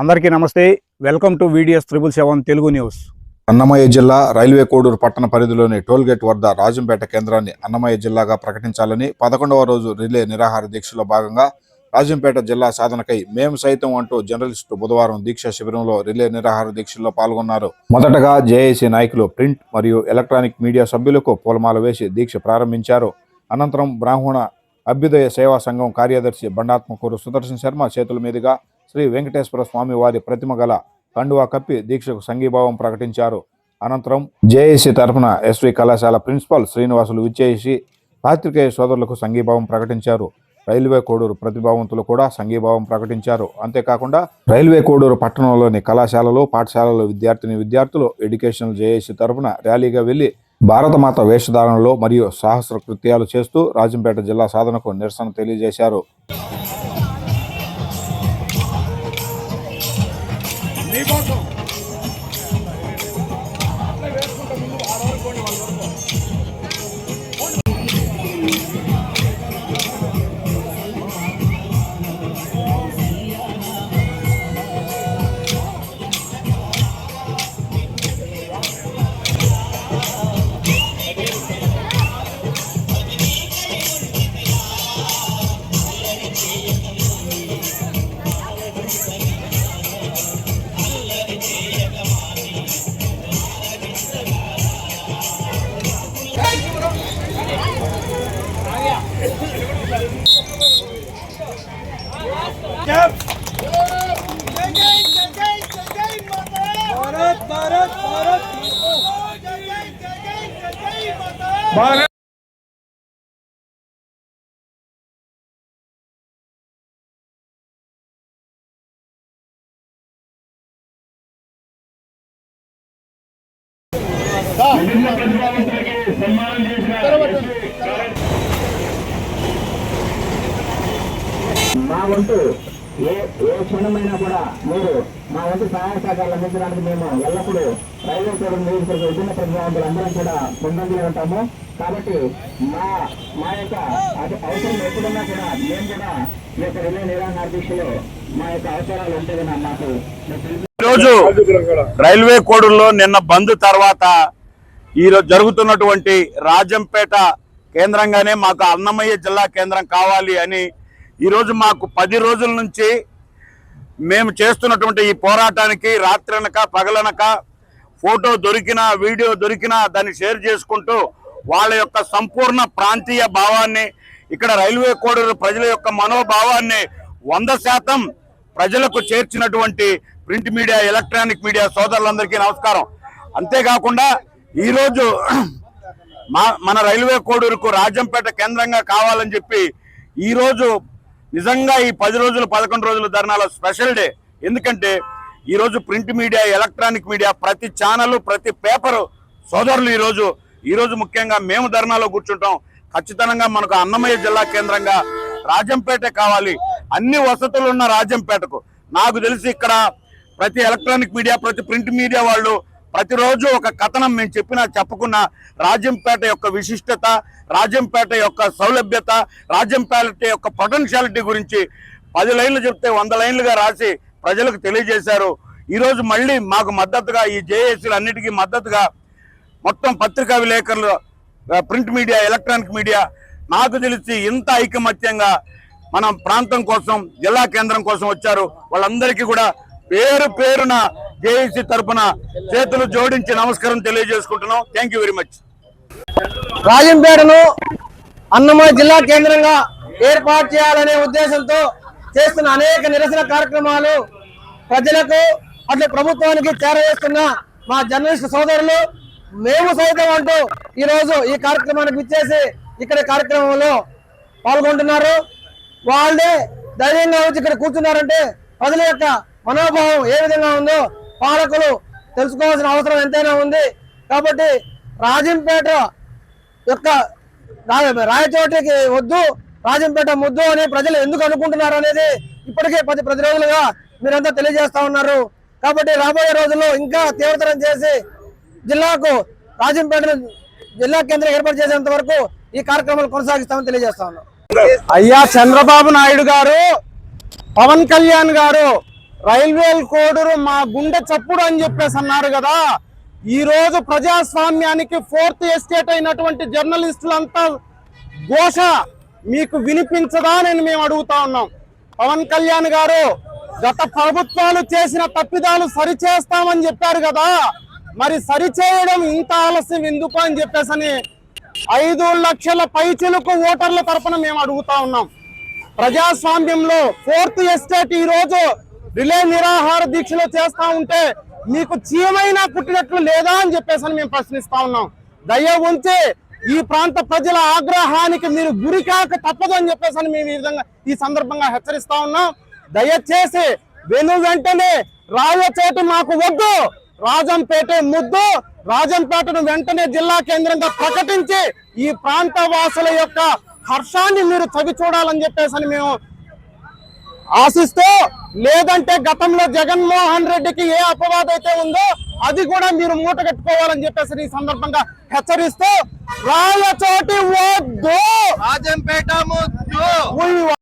అందరికీ నమస్తే. Welcome to videos triple seven Telugu news Annamayya జిల్లా రైల్వే కోడూరు పట్టణ పరిధిలోని టోల్గేట్ వద్ద రాజంపేట కేంద్రాన్ని అన్నమయ్య జిల్లాగా ప్రకటించాలని పదకొండవ రోజు రిలే నిరాహార దీక్షలో భాగంగా రాజంపేట జిల్లా సాధనకై మేము సైతం అంటూ జర్నలిస్టు బుధవారం దీక్ష శిబిరంలో రిలే నిరాహార దీక్షల్లో పాల్గొన్నారు. మొదటగా జేఏసీ నాయకులు ప్రింట్ మరియు ఎలక్ట్రానిక్ మీడియా సభ్యులకు పూలమాల వేసి దీక్ష ప్రారంభించారు. అనంతరం బ్రాహ్మణ అభ్యుదయ సేవా సంఘం కార్యదర్శి బండాత్మకూరు సుదర్శన్ శర్మ చేతుల మీదుగా శ్రీ వెంకటేశ్వర స్వామి వారి ప్రతిమ గల కండువా కప్పి దీక్షకు సంఘీభావం ప్రకటించారు. అనంతరం జేఏసీ తరఫున ఎస్వి కళాశాల ప్రిన్సిపాల్ శ్రీనివాసులు విచ్చేసి పాత్రికేయ సోదరులకు సంఘీభావం ప్రకటించారు. రైల్వే కోడూరు ప్రతిభావంతులు కూడా సంఘీభావం ప్రకటించారు. అంతేకాకుండా రైల్వే కోడూరు పట్టణంలోని కళాశాలలు పాఠశాలలో విద్యార్థిని విద్యార్థులు ఎడ్యుకేషనల్ జేఏసీ తరఫున ర్యాలీగా వెళ్ళి భారతమాత వేషధారణలో మరియు సాహస కృత్యాలు చేస్తూ రాజంపేట జిల్లా సాధనకు నిరసన తెలియజేశారు. भारत भारत भारत जय जय जय जय जय माता మా వంతు ఏ ఏ క్షణమైనా కూడా మీరు మా వంతు సహాయ సహకారాలు అందించడానికి మేము ఎల్లప్పుడూ రైల్వే కోడ్ నియోజకవర్గ విభిన్న ప్రతిభావంతులు అందరం కూడా ముందంజలో ఉంటాము. కాబట్టి మా మా యొక్క అవసరం ఎప్పుడున్నా కూడా మేము కూడా ఈ యొక్క రిలే నిర్వహణ దీక్షలో మా యొక్క అవసరాలు ఉంటే కూడా మాకు ఈరోజు రైల్వే కోడుల్లో నిన్న బంద్ తర్వాత ఈరోజు జరుగుతున్నటువంటి రాజంపేట కేంద్రంగానే మాకు అన్నమయ్య జిల్లా కేంద్రం కావాలి అని ఈరోజు మాకు పది రోజుల నుంచి మేము చేస్తున్నటువంటి ఈ పోరాటానికి రాత్రనక పగలనక ఫోటో దొరికినా వీడియో దొరికినా దాన్ని షేర్ చేసుకుంటూ వాళ్ళ యొక్క సంపూర్ణ ప్రాంతీయ భావాన్ని ఇక్కడ రైల్వే కోడూరు ప్రజల యొక్క మనోభావాన్ని వంద శాతం ప్రజలకు చేర్చినటువంటి ప్రింట్ మీడియా ఎలక్ట్రానిక్ మీడియా సోదరులందరికీ నమస్కారం. అంతేకాకుండా ఈరోజు మా మన రైల్వే కోడూరుకు రాజంపేట కేంద్రంగా కావాలని చెప్పి ఈరోజు నిజంగా ఈ పది రోజులు పదకొండు రోజుల ధర్నాల స్పెషల్ డే. ఎందుకంటే ఈరోజు ప్రింట్ మీడియా ఎలక్ట్రానిక్ మీడియా ప్రతి ఛానల్ ప్రతి పేపరు సోదరులు ఈరోజు ఈరోజు ముఖ్యంగా మేము ధర్నాలో కూర్చుంటాం. ఖచ్చితంగా మనకు అన్నమయ్య జిల్లా కేంద్రంగా రాజంపేట కావాలి. అన్ని వసతులు ఉన్న రాజంపేటకు. నాకు తెలిసి ఇక్కడ ప్రతి ఎలక్ట్రానిక్ మీడియా ప్రతి ప్రింట్ మీడియా వాళ్ళు ప్రతిరోజు ఒక కథనం మేము చెప్పినా చెప్పకున్నా రాజంపేట యొక్క విశిష్టత రాజంపేట యొక్క సౌలభ్యత రాజంపేట యొక్క పొటెన్షియాలిటీ గురించి పది లైన్లు చెప్తే వంద లైన్లుగా రాసి ప్రజలకు తెలియజేశారు. ఈరోజు మళ్ళీ మాకు మద్దతుగా ఈ జేఏసీలు అన్నిటికీ మద్దతుగా మొత్తం పత్రికా విలేకరులు ప్రింట్ మీడియా ఎలక్ట్రానిక్ మీడియా నాకు తెలిసి ఇంత ఐకమత్యంగా మన ప్రాంతం కోసం జిల్లా కేంద్రం కోసం వచ్చారు. వాళ్ళందరికీ కూడా పేరు పేరున జేఏసీ తరపున చేతులు జోడించి నమస్కారం తెలియజేసుకుంటున్నాం. థ్యాంక్ యూ వెరీ మచ్ రాజంపేటను అన్నమయ్య జిల్లా కేంద్రంగా ఏర్పాటు చేయాలనే ఉద్దేశంతో చేస్తున్న అనేక నిరసన కార్యక్రమాలు ప్రజలకు అట్లా ప్రభుత్వానికి చేరవేస్తున్న మా జర్నలిస్ట్ సోదరులు మేము సైతం అంటూ ఈ రోజు ఈ కార్యక్రమానికి ఇచ్చేసి ఇక్కడ కార్యక్రమంలో పాల్గొంటున్నారు. వాళ్ళే ధైర్యంగా వచ్చి ఇక్కడ కూర్చున్నారంటే ప్రజల యొక్క మనోభావం ఏ విధంగా ఉందో పాలకులు తెలుసుకోవాల్సిన అవసరం ఎంతైనా ఉంది. కాబట్టి రాజంపేట యొక్క రాయచోటికి వద్దు రాజంపేట ముద్దు అని ప్రజలు ఎందుకు అనుకుంటున్నారు అనేది ఇప్పటికే పది పది రోజులుగా మీరంతా తెలియజేస్తా ఉన్నారు. కాబట్టి రాబోయే రోజుల్లో ఇంకా తీవ్రతరం చేసి జిల్లాకు రాజంపేట జిల్లా కేంద్రం ఏర్పాటు చేసేంత వరకు ఈ కార్యక్రమాలు కొనసాగిస్తామని తెలియజేస్తా ఉన్నాం. అయ్యా చంద్రబాబు నాయుడు గారు పవన్ కళ్యాణ్ గారు రైల్వే కోడూరు మా గుండె చప్పుడు అని చెప్పేసి అన్నారు కదా. ఈ రోజు ప్రజాస్వామ్యానికి ఫోర్త్ ఎస్టేట్ అయినటువంటి జర్నలిస్టులంతా ఘోష. మీకు వినిపించదా నేను మేము అడుగుతా ఉన్నాం. పవన్ కళ్యాణ్ గారు గత ప్రభుత్వాలు చేసిన తప్పిదాలు సరిచేస్తామని చెప్పారు కదా. మరి సరిచేయడం ఇంత ఆలస్యం ఎందుకు అని చెప్పేసి ఐదు లక్షల పైచిలకు ఓటర్ల తరఫున మేము అడుగుతా ఉన్నాం. ప్రజాస్వామ్యంలో ఫోర్త్ ఎస్టేట్ ఈ రోజు రిలే నిరాహార దీక్షలు చేస్తా ఉంటే మీకు చీమైనా పుట్టినట్లు లేదా అని చెప్పేసి అని మేము ప్రశ్నిస్తా ఉన్నాం. దయ ఉంచి ఈ ప్రాంత ప్రజల ఆగ్రహానికి మీరు గురికాక తప్పదు అని చెప్పేసి అని మేము ఈ విధంగా ఈ సందర్భంగా హెచ్చరిస్తా ఉన్నాం. దయచేసి వెను వెంటనే రాయచోటు మాకు వద్దు. రాజంపేట ముద్దు. రాజంపేటను వెంటనే జిల్లా కేంద్రంగా ప్రకటించి ఈ ప్రాంత వాసుల యొక్క హర్షాన్ని మీరు చవి చూడాలని చెప్పేసి మేము ఆశిస్తూ లేదంటే గతంలో జగన్మోహన్ రెడ్డికి ఏ అపవాదం అయితే ఉందో అది కూడా మీరు మూట కట్టుకోవాలని చెప్పేసి ఈ సందర్భంగా హెచ్చరిస్తూ రాయచోటి వద్దు. రాజంపేట ముద్దు.